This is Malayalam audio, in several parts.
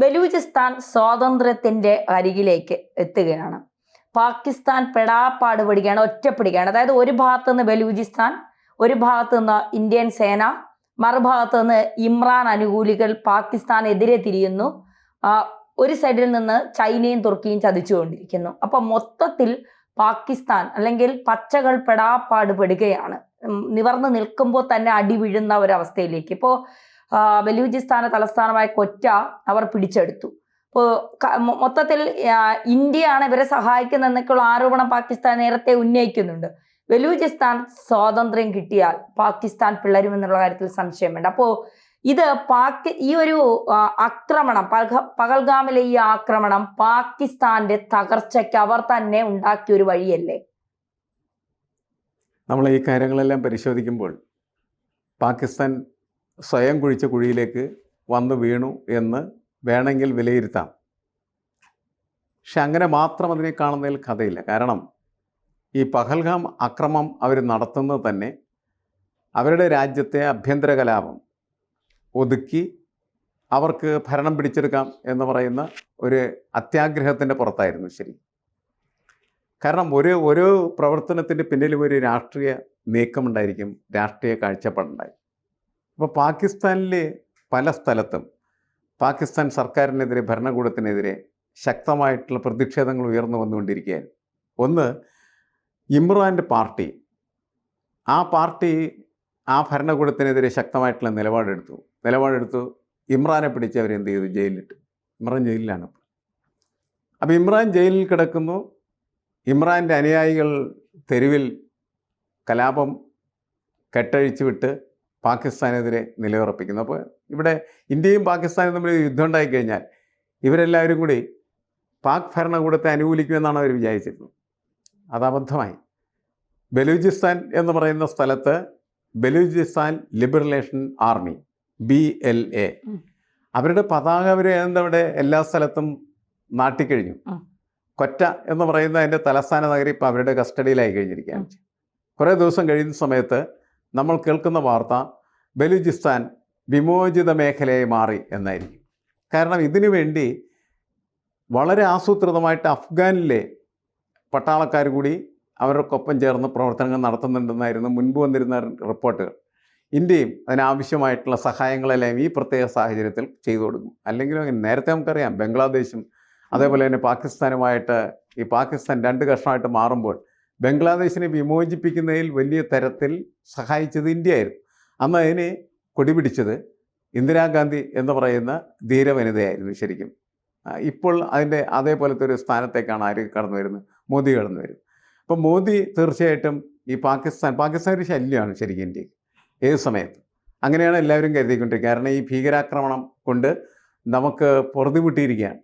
ബലൂചിസ്ഥാൻ സ്വാതന്ത്ര്യത്തിന്റെ അരികിലേക്ക് എത്തുകയാണ്. പാകിസ്ഥാൻ പെടാപ്പാട് പിടിക്കുകയാണ് ഒറ്റപ്പിടിക്കുകയാണ്. അതായത് ഒരു ഭാഗത്ത് നിന്ന് ബലൂചിസ്ഥാൻ ഒരു ഭാഗത്ത് നിന്ന് ഇന്ത്യൻ സേന മറുഭാഗത്ത് നിന്ന് ഇമ്രാൻ അനുകൂലികൾ പാകിസ്ഥാനെതിരെ തിരിയുന്നു. ഒരു സൈഡിൽ നിന്ന് ചൈനയും തുർക്കിയും ചതിച്ചുകൊണ്ടിരിക്കുന്നു. അപ്പൊ മൊത്തത്തിൽ പാകിസ്ഥാൻ അല്ലെങ്കിൽ പച്ചകൾ പെടാപ്പാട് പെടുകയാണ്. ഉം, നിവർന്ന് നിൽക്കുമ്പോൾ തന്നെ അടി വീഴുന്ന ഒരവസ്ഥയിലേക്ക് ഇപ്പോൾ ബലൂചിസ്ഥാന തലസ്ഥാനമായ കൊറ്റ അവർ പിടിച്ചെടുത്തു. മൊത്തത്തിൽ ഇന്ത്യയാണ് ഇവരെ സഹായിക്കുന്നതെന്നൊക്കെയുള്ള ആരോപണം പാകിസ്ഥാൻ നേരത്തെ ഉന്നയിക്കുന്നുണ്ട്. ബലൂചിസ്ഥാൻ സ്വാതന്ത്ര്യം കിട്ടിയാൽ പാകിസ്ഥാൻ പിളരുമെന്നുള്ള കാര്യത്തിൽ സംശയം വേണ്ട. അപ്പോൾ ഇത് പാക് ഈ ഒരു ആക്രമണം പകൽഗാമിലെ ഈ ആക്രമണം പാകിസ്ഥാന്റെ തകർച്ചയ്ക്ക് അവർ തന്നെ ഉണ്ടാക്കിയ ഒരു വഴിയല്ലേ? നമ്മൾ ഈ കാര്യങ്ങളെല്ലാം പരിശോധിക്കുമ്പോൾ പാകിസ്ഥാൻ സ്വയം കുഴിച്ച കുഴിയിലേക്ക് വന്നു വീണു എന്ന് വേണമെങ്കിൽ വിലയിരുത്താം. പക്ഷെ അങ്ങനെ മാത്രം അതിനെ കാണുന്നതിൽ കഥയില്ല. കാരണം ഈ പഹൽഗാം അക്രമം അവർ നടത്തുന്നത് തന്നെ അവരുടെ രാജ്യത്തെ ആഭ്യന്തര കലാപം. ഒതുക്കി അവർക്ക് ഭരണം പിടിച്ചെടുക്കാം എന്ന് പറയുന്ന ഒരു അത്യാഗ്രഹത്തിന്റെ പുറത്തായിരുന്നു ശരി. കാരണം ഒരു ഓരോ പ്രവർത്തനത്തിന്റെ പിന്നിലും ഒരു രാഷ്ട്രീയ നീക്കമുണ്ടായിരിക്കും രാഷ്ട്രീയ കാഴ്ചപ്പാടുണ്ടായി അപ്പോൾ പാകിസ്ഥാനിലെ പല സ്ഥലത്തും പാകിസ്ഥാൻ സർക്കാരിനെതിരെ ഭരണകൂടത്തിനെതിരെ ശക്തമായിട്ടുള്ള പ്രതിഷേധങ്ങൾ ഉയർന്നു വന്നുകൊണ്ടിരിക്കുകയാണ്. ഒന്ന് ഇമ്രാന്റെ പാർട്ടി. ആ പാർട്ടി ആ ഭരണകൂടത്തിനെതിരെ ശക്തമായിട്ടുള്ള നിലപാടെടുത്തു. നിലപാടെടുത്തു. ഇമ്രാനെ പിടിച്ച് അവരെന്ത് ചെയ്തു? ജയിലിലിട്ടു. ഇമ്രാൻ ജയിലിലാണ് അപ്പോൾ ഇമ്രാൻ ജയിലിൽ കിടക്കുന്നു. ഇമ്രാന്റെ അനുയായികൾ തെരുവിൽ കലാപം കെട്ടഴിച്ചു വിട്ട് പാകിസ്ഥാനെതിരെ നിലയുറപ്പിക്കുന്നു. അപ്പോൾ ഇവിടെ ഇന്ത്യയും പാകിസ്ഥാനും തമ്മിൽ യുദ്ധം ഉണ്ടായിക്കഴിഞ്ഞാൽ ഇവരെല്ലാവരും കൂടി പാക് ഭരണകൂടത്തെ അനുകൂലിക്കുമെന്നാണ് അവർ വിചാരിച്ചിരുന്നത്. അത് അബദ്ധമായി. ബലൂചിസ്ഥാൻ എന്ന് പറയുന്ന സ്ഥലത്ത് Balochistan liberation army B L A. അവരുടെ പതാക അവർ എന്തവിടെ എല്ലാ സ്ഥലത്തും നാട്ടിക്കഴിഞ്ഞു. കൊറ്റ എന്ന് പറയുന്ന അതിന്റെ തലസ്ഥാന നഗരി ഇപ്പോൾ അവരുടെ കസ്റ്റഡിയിലായി കഴിഞ്ഞിരിക്കുകയാണ്. കുറേ ദിവസം കഴിയുന്ന സമയത്ത് നമ്മൾ കേൾക്കുന്ന വാർത്ത ബലൂചിസ്ഥാൻ വിമോചിത മേഖലയായി മാറി എന്നായിരിക്കും. കാരണം ഇതിനു വേണ്ടി വളരെ ആസൂത്രിതമായിട്ട് അഫ്ഗാനിലെ പട്ടാളക്കാർ കൂടി അവർക്കൊപ്പം ചേർന്ന് പ്രവർത്തനങ്ങൾ നടത്തുന്നുണ്ടെന്നായിരുന്നു മുൻപ് വന്നിരുന്ന റിപ്പോർട്ടുകൾ. ഇന്ത്യയും അതിനാവശ്യമായിട്ടുള്ള സഹായങ്ങളെല്ലാം ഈ പ്രത്യേക സാഹചര്യത്തിൽ ചെയ്തു കൊടുക്കും. അല്ലെങ്കിൽ നേരത്തെ നമുക്കറിയാം ബംഗ്ലാദേശും അതേപോലെ തന്നെ പാകിസ്ഥാനുമായിട്ട് ഈ പാകിസ്ഥാൻ രണ്ട് കഷ്ണമായിട്ട് മാറുമ്പോൾ ബംഗ്ലാദേശിനെ വിമോചിപ്പിക്കുന്നതിൽ വലിയ തരത്തിൽ സഹായിച്ചത് ഇന്ത്യയായിരുന്നു. അന്ന് അതിനെ കൊടിപിടിച്ചത് ഇന്ദിരാഗാന്ധി എന്ന് പറയുന്ന ധീരവനിതയായിരുന്നു ശരിക്കും. ഇപ്പോൾ അതിന്റെ അതേപോലത്തെ ഒരു സ്ഥാനത്തേക്കാണ് ആര് കടന്നു വരുന്നത്? മോദി കടന്നു വരുന്നത്. അപ്പം മോദി തീർച്ചയായിട്ടും ഈ പാകിസ്ഥാൻ പാകിസ്ഥാൻ ഒരു ശല്യമാണ് ശരിക്കും ഇന്ത്യയ്ക്ക് ഏത് സമയത്ത്. അങ്ങനെയാണ് എല്ലാവരും കരുതിക്കൊണ്ടിരിക്കുക കാരണം ഈ ഭീകരാക്രമണം കൊണ്ട് നമുക്ക് പുറത്തുവിട്ടിരിക്കുകയാണ്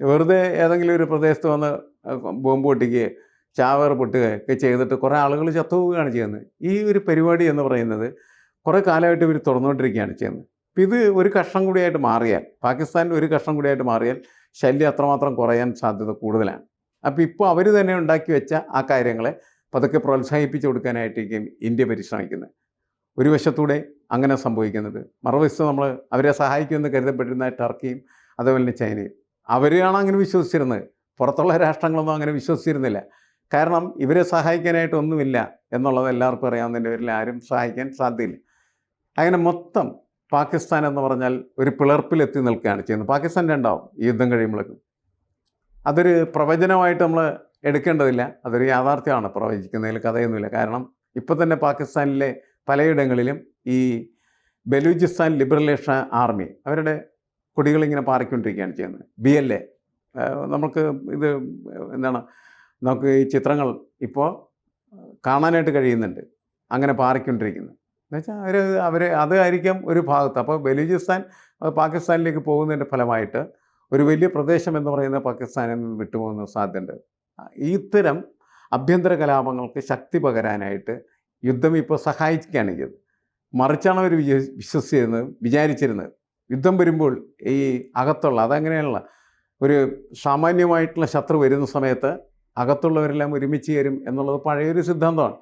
വെറുതെ ഏതെങ്കിലും ഒരു പ്രദേശത്ത് വന്ന് ബോംബ് പൊട്ടിക്കുകയോ ചാവേർ പൊട്ടുകയൊക്കെ ചെയ്തിട്ട് കുറേ ആളുകൾ ചത്തുപോവുകയാണ് ചെയ്യുന്നത്. ഈ ഒരു പരിപാടി എന്ന് പറയുന്നത് കുറേ കാലമായിട്ട് ഇവർ തുറന്നുകൊണ്ടിരിക്കുകയാണ് ചെയ്യുന്നത്. അപ്പം ഇത് ഒരു കഷ്ണം കൂടിയായിട്ട് മാറിയാൽ പാകിസ്ഥാൻ ഒരു കഷ്ണം കൂടിയായിട്ട് മാറിയാൽ ശല്യം അത്രമാത്രം കുറയാൻ സാധ്യത കൂടുതലാണ്. അപ്പോൾ ഇപ്പോൾ അവർ തന്നെ ഉണ്ടാക്കി വെച്ച ആ കാര്യങ്ങളെ പതുക്കെ പ്രോത്സാഹിപ്പിച്ചു കൊടുക്കാനായിട്ടേക്കും ഇന്ത്യ പരിശ്രമിക്കുന്നത്. ഒരു വശത്തൂടെ അങ്ങനെ സംഭവിക്കുന്നത്. മറുവശത്ത് നമ്മൾ അവരെ സഹായിക്കുമെന്ന് കരുതപ്പെട്ടിരുന്ന ടർക്കിയും അതുപോലെ തന്നെ ചൈനയും. അവരെയാണ് അങ്ങനെ വിശ്വസിച്ചിരുന്നത്. പുറത്തുള്ള രാഷ്ട്രങ്ങളൊന്നും അങ്ങനെ വിശ്വസിച്ചിരുന്നില്ല. കാരണം ഇവരെ സഹായിക്കാനായിട്ടൊന്നുമില്ല എന്നുള്ളത് എല്ലാവർക്കും അറിയാവുന്നതിന്റെ പേരിൽ ആരും സഹായിക്കാൻ സാധ്യമില്ല അങ്ങനെ മൊത്തം പാകിസ്ഥാൻ എന്ന് പറഞ്ഞാൽ ഒരു പിളർപ്പിലെത്തി നിൽക്കുകയാണ് ചെയ്യുന്നത്. പാകിസ്ഥാൻ രണ്ടാവും ഈ യുദ്ധം കഴിയുമ്പോഴേക്കും. അതൊരു പ്രവചനമായിട്ട് നമ്മൾ എടുക്കേണ്ടതില്ല. അതൊരു യാഥാർത്ഥ്യമാണ് പ്രവചിക്കുന്നതിൽ കഥയൊന്നുമില്ല. കാരണം ഇപ്പോൾ തന്നെ പാകിസ്ഥാനിലെ പലയിടങ്ങളിലും ഈ ബലൂചിസ്ഥാൻ ലിബറലേഷൻ ആർമി അവരുടെ കൊടികളിങ്ങനെ പാറിക്കൊണ്ടിരിക്കുകയാണ് ചെയ്യുന്നത്. B L A. നമുക്ക് ഇത് എന്താണ് നമുക്ക് ഈ ചിത്രങ്ങൾ ഇപ്പോൾ കാണാനായിട്ട് കഴിയുന്നുണ്ട്. അങ്ങനെ പാറിക്കൊണ്ടിരിക്കുന്നത് എന്നുവെച്ചാൽ അവർ അവർ അതായിരിക്കും ഒരു ഭാഗത്ത്. അപ്പോൾ ബലൂചിസ്ഥാൻ പാകിസ്ഥാനിലേക്ക് പോകുന്നതിന്റെ ഫലമായിട്ട് ഒരു വലിയ പ്രദേശം എന്ന് പറയുന്ന പാകിസ്ഥാനിൽ നിന്ന് വിട്ടുപോകുന്ന സാധ്യതയുണ്ട്. ഇത്തരം ആഭ്യന്തര കലാപങ്ങൾക്ക് ശക്തി പകരാനായിട്ട് യുദ്ധം ഇപ്പോൾ സഹായിക്കുകയാണ് ചെയ്തത്. മറിച്ചാണ് അവർ വിജ വിശ്വസിച്ചിരുന്നത് വിചാരിച്ചിരുന്നത്. യുദ്ധം വരുമ്പോൾ ഈ അകത്തുള്ള അതങ്ങനെയുള്ള ഒരു സാമാന്യമായിട്ടുള്ള ശത്രു വരുന്ന സമയത്ത് അകത്തുള്ളവരെല്ലാം ഒരുമിച്ച് ചേരും എന്നുള്ളത് പഴയൊരു സിദ്ധാന്തമാണ്.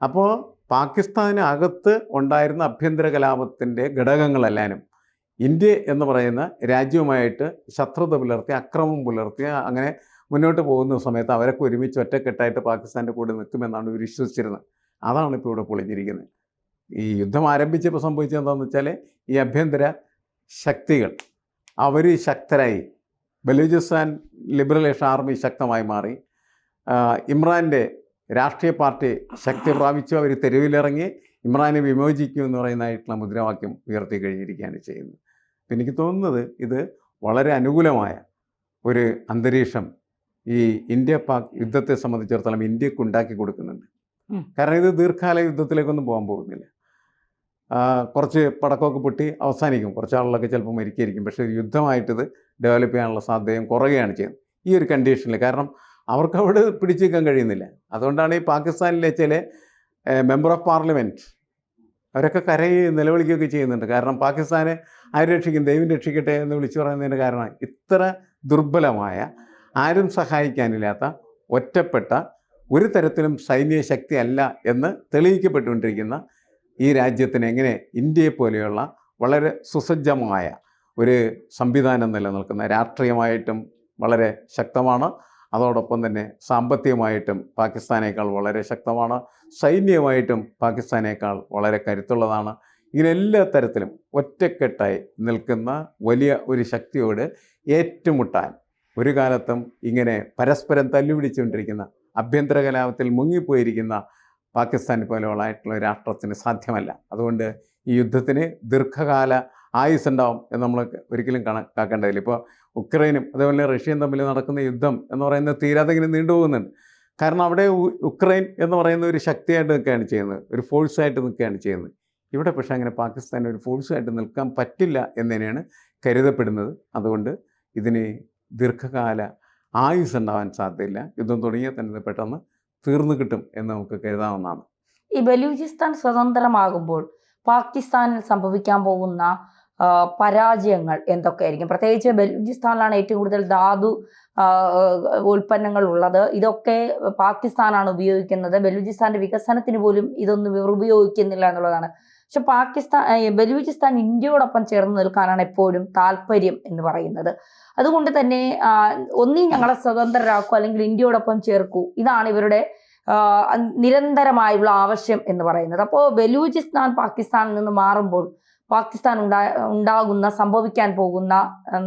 അപ്പോൾ പാകിസ്ഥാന് അകത്ത് ഉണ്ടായിരുന്ന അഭ്യന്തര കലാപത്തിന്റെ ഘടകങ്ങളെല്ലാനും ഇന്ത്യ എന്ന് പറയുന്ന രാജ്യവുമായിട്ട് ശത്രുത പുലർത്തി അക്രമം പുലർത്തി അങ്ങനെ മുന്നോട്ട് പോകുന്ന സമയത്ത് അവരൊക്കെ ഒരുമിച്ച് ഒറ്റക്കെട്ടായിട്ട് പാകിസ്ഥാന്റെ കൂടെ നിൽക്കുമെന്നാണ് ഇവർ വിശ്വസിച്ചിരുന്നത്. അതാണ് ഇപ്പോൾ ഇവിടെ പൊളിഞ്ഞിരിക്കുന്നത്. ഈ യുദ്ധം ആരംഭിച്ചപ്പോൾ സംഭവിച്ചത് എന്താണെന്ന് വെച്ചാൽ ഈ അഭ്യന്തര ശക്തികൾ അവർ ശക്തരായി. ബലൂചിസ്ഥാൻ ലിബറലേഷൻ ആർമി ശക്തമായി മാറി. ഇമ്രാന്റെ രാഷ്ട്രീയ പാർട്ടി ശക്തി പ്രാപിച്ചു. അവർ തെരുവിലിറങ്ങി ഇമ്രാനെ വിമോചിക്കും എന്ന് പറയുന്നതായിട്ടുള്ള മുദ്രാവാക്യം ഉയർത്തി കഴിഞ്ഞിരിക്കുകയാണ് ചെയ്യുന്നത്. അപ്പം എനിക്ക് തോന്നുന്നത് ഇത് വളരെ അനുകൂലമായ ഒരു അന്തരീക്ഷം ഈ ഇന്ത്യ പാക് യുദ്ധത്തെ സംബന്ധിച്ചിടത്തോളം ഇന്ത്യയ്ക്ക് ഉണ്ടാക്കി കൊടുക്കുന്നുണ്ട്. കാരണം ഇത് ദീർഘകാല യുദ്ധത്തിലേക്കൊന്നും പോകാൻ പോകുന്നില്ല. കുറച്ച് പടക്കമൊക്കെ പൊട്ടി അവസാനിക്കും. കുറച്ച് ആളുകളൊക്കെ ചിലപ്പോൾ മരിക്കായിരിക്കും. പക്ഷേ യുദ്ധമായിട്ടിത് ഡെവലപ്പ് ചെയ്യാനുള്ള സാധ്യതയും കുറയുകയാണ് ചെയ്യുന്നത്. ഈ ഒരു കണ്ടീഷനിൽ കാരണം അവർക്ക് അവിടെ പിടിച്ചു നിൽക്കാൻ കഴിയുന്നില്ല. അതുകൊണ്ടാണ് ഈ പാകിസ്ഥാനിലെ ചില മെമ്പർ ഓഫ് പാർലമെന്റ് അവരൊക്കെ കരയിൽ നിലവിളിക്കുകയൊക്കെ ചെയ്യുന്നുണ്ട്. കാരണം പാകിസ്ഥാനെ ആര് രക്ഷിക്കും? ദൈവം രക്ഷിക്കട്ടെ എന്ന് വിളിച്ചു പറയുന്നതിന്റെ കാരണം ഇത്ര ദുർബലമായ ആരും സഹായിക്കാനില്ലാത്ത ഒറ്റപ്പെട്ട ഒരു തരത്തിലും സൈനിക ശക്തി അല്ല എന്ന് തെളിയിക്കപ്പെട്ടുകൊണ്ടിരിക്കുന്ന ഈ രാജ്യത്തിന് എങ്ങനെ ഇന്ത്യയെ പോലെയുള്ള വളരെ സുസജ്ജമായ ഒരു സംവിധാനം നിലനിൽക്കുന്ന രാഷ്ട്രീയമായിട്ടും വളരെ ശക്തമാണ്. അതോടൊപ്പം തന്നെ സാമ്പത്തികമായിട്ടും പാകിസ്ഥാനേക്കാൾ വളരെ ശക്തമാണ്. സൈന്യമായിട്ടും പാകിസ്ഥാനേക്കാൾ വളരെ കരുത്തുള്ളതാണ്. ഇങ്ങനെ എല്ലാ തരത്തിലും ഒറ്റക്കെട്ടായി നിൽക്കുന്ന വലിയ ഒരു ശക്തിയോട് ഏറ്റുമുട്ടാൻ ഒരു കാലത്തും ഇങ്ങനെ പരസ്പരം തല്ലുപിടിച്ചുകൊണ്ടിരിക്കുന്ന ആഭ്യന്തര കലാപത്തിൽ മുങ്ങിപ്പോയിരിക്കുന്ന പാകിസ്ഥാൻ പോലെയുള്ളതായിട്ടുള്ള രാഷ്ട്രത്തിന് സാധ്യമല്ല. അതുകൊണ്ട് ഈ യുദ്ധത്തിന് ദീർഘകാല ആയുസ് ഉണ്ടാവും എന്ന് നമ്മൾ ഒരിക്കലും കണക്കാക്കേണ്ടതില്ല. ഇപ്പോൾ ഉക്രൈനും അതേപോലെ റഷ്യയും തമ്മിൽ നടക്കുന്ന യുദ്ധം എന്ന് പറയുന്ന തീരാതെ ഇങ്ങനെ നീണ്ടുപോകുന്നുണ്ട് കാരണം അവിടെ ഉക്രൈൻ എന്ന് പറയുന്ന ഒരു ശക്തിയായിട്ട് നിൽക്കുകയാണ് ചെയ്യുന്നത്. ഒരു ഫോഴ്സായിട്ട് നിൽക്കുകയാണ് ചെയ്യുന്നത്. ഇവിടെ പക്ഷേ അങ്ങനെ പാകിസ്ഥാൻ ഒരു ഫോഴ്സായിട്ട് നിൽക്കാൻ പറ്റില്ല എന്ന് തന്നെയാണ് കരുതപ്പെടുന്നത്. അതുകൊണ്ട് ഇതിന് ദീർഘകാല ആയുസ് ഉണ്ടാവാൻ സാധ്യതയില്ല. യുദ്ധം തുടങ്ങിയാൽ തന്നെ പെട്ടെന്ന് തീർന്നു കിട്ടും എന്ന് നമുക്ക് കരുതാവുന്നതാണ്. ഈ ബലൂചിസ്ഥാൻ സ്വതന്ത്രമാകുമ്പോൾ പാകിസ്ഥാനിൽ സംഭവിക്കാൻ പോകുന്ന പരാജയങ്ങൾ എന്തൊക്കെയായിരിക്കും? പ്രത്യേകിച്ച് ബലൂചിസ്ഥാനിലാണ് ഏറ്റവും കൂടുതൽ ധാതു ഉൽപ്പന്നങ്ങൾ ഉള്ളത്. ഇതൊക്കെ പാകിസ്ഥാനാണ് ഉപയോഗിക്കുന്നത്. ബലൂചിസ്ഥാന്റെ വികസനത്തിന് പോലും ഇതൊന്നും ഇവർ ഉപയോഗിക്കുന്നില്ല എന്നുള്ളതാണ്. പക്ഷെ പാകിസ്ഥാൻ ബലൂചിസ്ഥാൻ ഇന്ത്യയോടൊപ്പം ചേർന്ന് നിൽക്കാനാണ് എപ്പോഴും താല്പര്യം എന്ന് പറയുന്നത്. അതുകൊണ്ട് തന്നെ ഒന്നീ ഞങ്ങളെ സ്വതന്ത്രരാക്കൂ അല്ലെങ്കിൽ ഇന്ത്യയോടൊപ്പം ചേർക്കൂ. ഇതാണ് ഇവരുടെ നിരന്തരമായുള്ള ആവശ്യം എന്ന് പറയുന്നത്. അപ്പോൾ ബലൂചിസ്ഥാൻ പാകിസ്ഥാനിൽ നിന്ന് മാറുമ്പോൾ പാകിസ്ഥാൻ ഉണ്ടാ ഉണ്ടാകുന്ന സംഭവിക്കാൻ പോകുന്ന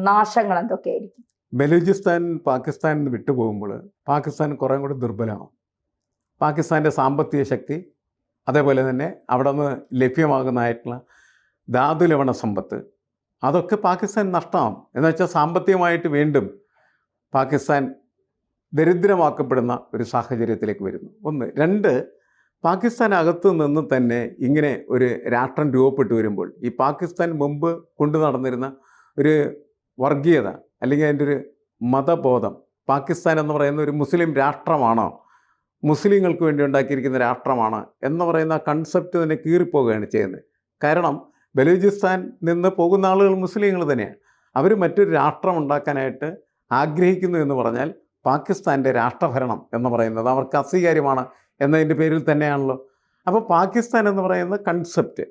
നാശങ്ങൾ എന്തൊക്കെയായിരിക്കും? ബലൂചിസ്ഥാൻ പാകിസ്ഥാനിൽ നിന്ന് വിട്ടുപോകുമ്പോൾ പാകിസ്ഥാൻ കുറേ കൂടി ദുർബലമാവും. പാകിസ്ഥാന്റെ സാമ്പത്തിക ശക്തി അതേപോലെ തന്നെ അവിടെ നിന്ന് ലഭ്യമാകുന്നതായിട്ടുള്ള ധാതു ലവണ സമ്പത്ത് അതൊക്കെ പാകിസ്ഥാൻ നഷ്ടമാവും. എന്ന് വെച്ചാൽ സാമ്പത്തികമായിട്ട് വീണ്ടും പാകിസ്ഥാൻ ദരിദ്രമാക്കപ്പെടുന്ന ഒരു സാഹചര്യത്തിലേക്ക് വരുന്നു. ഒന്ന്. രണ്ട് പാകിസ്ഥാൻ അകത്തു നിന്ന് തന്നെ ഇങ്ങനെ ഒരു രാഷ്ട്രം രൂപപ്പെട്ടു വരുമ്പോൾ ഈ പാകിസ്ഥാൻ മുമ്പ് കൊണ്ടു നടന്നിരുന്ന ഒരു വർഗീയത അല്ലെങ്കിൽ അതിന്റെ ഒരു മതബോധം പാകിസ്ഥാൻ എന്ന് പറയുന്ന ഒരു മുസ്ലിം രാഷ്ട്രമാണോ? മുസ്ലിങ്ങൾക്ക് വേണ്ടി ഉണ്ടാക്കിയിരിക്കുന്ന രാഷ്ട്രമാണ്? എന്ന് പറയുന്ന കൺസെപ്റ്റ് തന്നെ കീറിപ്പോവുകയാണ് ചെയ്യുന്നത്. കാരണം ബലൂചിസ്ഥാൻ നിന്ന് പോകുന്ന ആളുകൾ മുസ്ലിങ്ങൾ തന്നെയാണ്. അവർ മറ്റൊരു രാഷ്ട്രം ഉണ്ടാക്കാനായിട്ട് ആഗ്രഹിക്കുന്നു എന്ന് പറഞ്ഞാൽ പാകിസ്ഥാന്റെ രാഷ്ട്രഭരണം എന്ന് പറയുന്നത് അവർക്ക് അസ്വീകാര്യമാണ് എന്നതിന്റെ പേരിൽ തന്നെയാണല്ലോ. അപ്പോൾ പാകിസ്ഥാൻ എന്ന് പറയുന്ന കൺസെപ്റ്റ്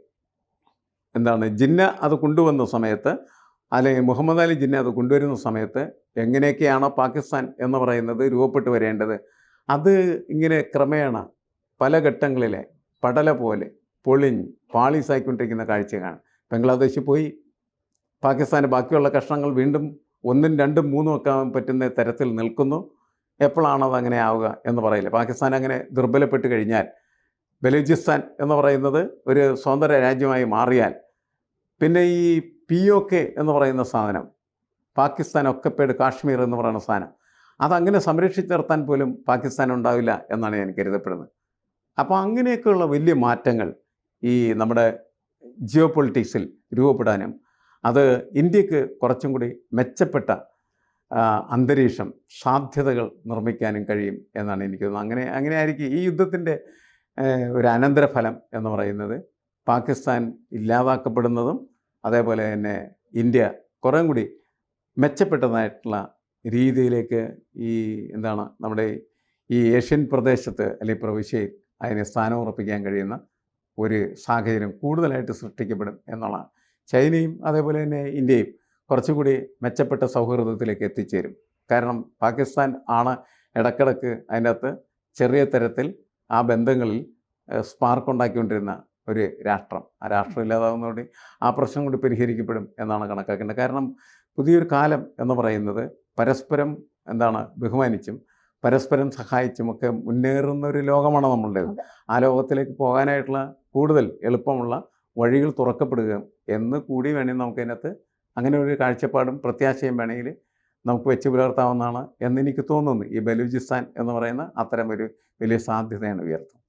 എന്താണ്? ജിന്ന അത് കൊണ്ടുവന്ന സമയത്ത് അല്ലെങ്കിൽ മുഹമ്മദ് അലി ജിന്ന അത് കൊണ്ടുവരുന്ന സമയത്ത് എങ്ങനെയൊക്കെയാണോ പാകിസ്ഥാൻ എന്ന് പറയുന്നത് രൂപപ്പെട്ട് വരേണ്ടത്? അത് ഇങ്ങനെ ക്രമേണ പല ഘട്ടങ്ങളിലെ പടല പോലെ പൊളിഞ്ഞ് പാളീസായിക്കൊണ്ടിരിക്കുന്ന കാഴ്ചയാണ്. ബംഗ്ലാദേശിൽ പോയി പാകിസ്ഥാൻ ബാക്കിയുള്ള കഷ്ണങ്ങൾ വീണ്ടും ഒന്നും രണ്ടും മൂന്നും ഒക്കെ പറ്റുന്ന തരത്തിൽ നിൽക്കുന്നു. എപ്പോഴാണ് അങ്ങനെ ആവുക എന്ന് പറയില്ല. പാകിസ്ഥാൻ അങ്ങനെ ദുർബലപ്പെട്ട് കഴിഞ്ഞാൽ ബലൂചിസ്ഥാൻ എന്ന് പറയുന്നത് ഒരു സ്വതന്ത്ര രാജ്യമായി മാറിയാൽ പിന്നെ ഈ പി ഒ കെ എന്ന് പറയുന്ന സാധനം പാകിസ്ഥാൻ ഒക്കപ്പേട് കാശ്മീർ എന്ന് പറയുന്ന സാധനം അതങ്ങനെ സംരക്ഷിച്ച് നിർത്താൻ പോലും പാകിസ്ഥാൻ ഉണ്ടാവില്ല എന്നാണ് ഞാൻ കരുതപ്പെടുന്നത്. അപ്പോൾ അങ്ങനെയൊക്കെയുള്ള വലിയ മാറ്റങ്ങൾ ഈ നമ്മുടെ ജിയോ പൊളിറ്റിക്സിൽ രൂപപ്പെടാനും അത് ഇന്ത്യയ്ക്ക് കുറച്ചും കൂടി മെച്ചപ്പെട്ട അന്തരീക്ഷം സാധ്യതകൾ നിർമ്മിക്കാനും കഴിയും എന്നാണ് എനിക്ക് തോന്നുന്നത്. അങ്ങനെ അങ്ങനെ ആയിരിക്കും ഈ യുദ്ധത്തിന്റെ ഒരു അനന്തരഫലം എന്ന് പറയുന്നത്. പാകിസ്ഥാൻ ഇല്ലാതാക്കപ്പെടുന്നതും അതേപോലെ തന്നെ ഇന്ത്യ കുറേ കൂടി മെച്ചപ്പെട്ടതായിട്ടുള്ള രീതിയിലേക്ക് ഈ എന്താണ് നമ്മുടെ ഈ ഏഷ്യൻ പ്രദേശത്ത് അല്ലെങ്കിൽ പ്രവിശ്യയിൽ അതിനെ സ്ഥാനം ഉറപ്പിക്കാൻ കഴിയുന്ന ഒരു സാഹചര്യം കൂടുതലായിട്ട് സൃഷ്ടിക്കപ്പെടും എന്നുള്ളതാണ്. ചൈനയും അതേപോലെ തന്നെ ഇന്ത്യയും കുറച്ചുകൂടി മെച്ചപ്പെട്ട സൗഹൃദത്തിലേക്ക് എത്തിച്ചേരും. കാരണം പാകിസ്ഥാൻ ആണ് ഇടക്കിടക്ക് അതിനകത്ത് ചെറിയ തരത്തിൽ ആ ബന്ധങ്ങളിൽ സ്പാർക്ക് ഉണ്ടാക്കിക്കൊണ്ടിരുന്ന ഒരു രാഷ്ട്രം. ആ രാഷ്ട്രം ഇല്ലാതാവുന്നതോടെ ആ പ്രശ്നം കൂടി പരിഹരിക്കപ്പെടും എന്നാണ് കണക്കാക്കേണ്ടത്. കാരണം പുതിയൊരു കാലം എന്ന് പറയുന്നത് പരസ്പരം എന്താണ് ബഹുമാനിച്ചും പരസ്പരം സഹായിച്ചുമൊക്കെ മുന്നേറുന്ന ഒരു ലോകമാണ് നമ്മളുടേത്. ആ ലോകത്തിലേക്ക് പോകാനായിട്ടുള്ള കൂടുതൽ എളുപ്പമുള്ള വഴികൾ തുറക്കപ്പെടുക എന്ന് കൂടി വേണമെങ്കിൽ നമുക്കതിനകത്ത് അങ്ങനെ ഒരു കാഴ്ചപ്പാടും പ്രത്യാശയും വേണമെങ്കിൽ നമുക്ക് വെച്ച് പുലർത്താവുന്നതാണ് എന്നെനിക്ക് തോന്നുന്നു. ഈ ബലൂചിസ്ഥാൻ എന്ന് പറയുന്ന അത്തരം ഒരു വലിയ സാധ്യതയാണ് ഉയർത്തുന്നത്.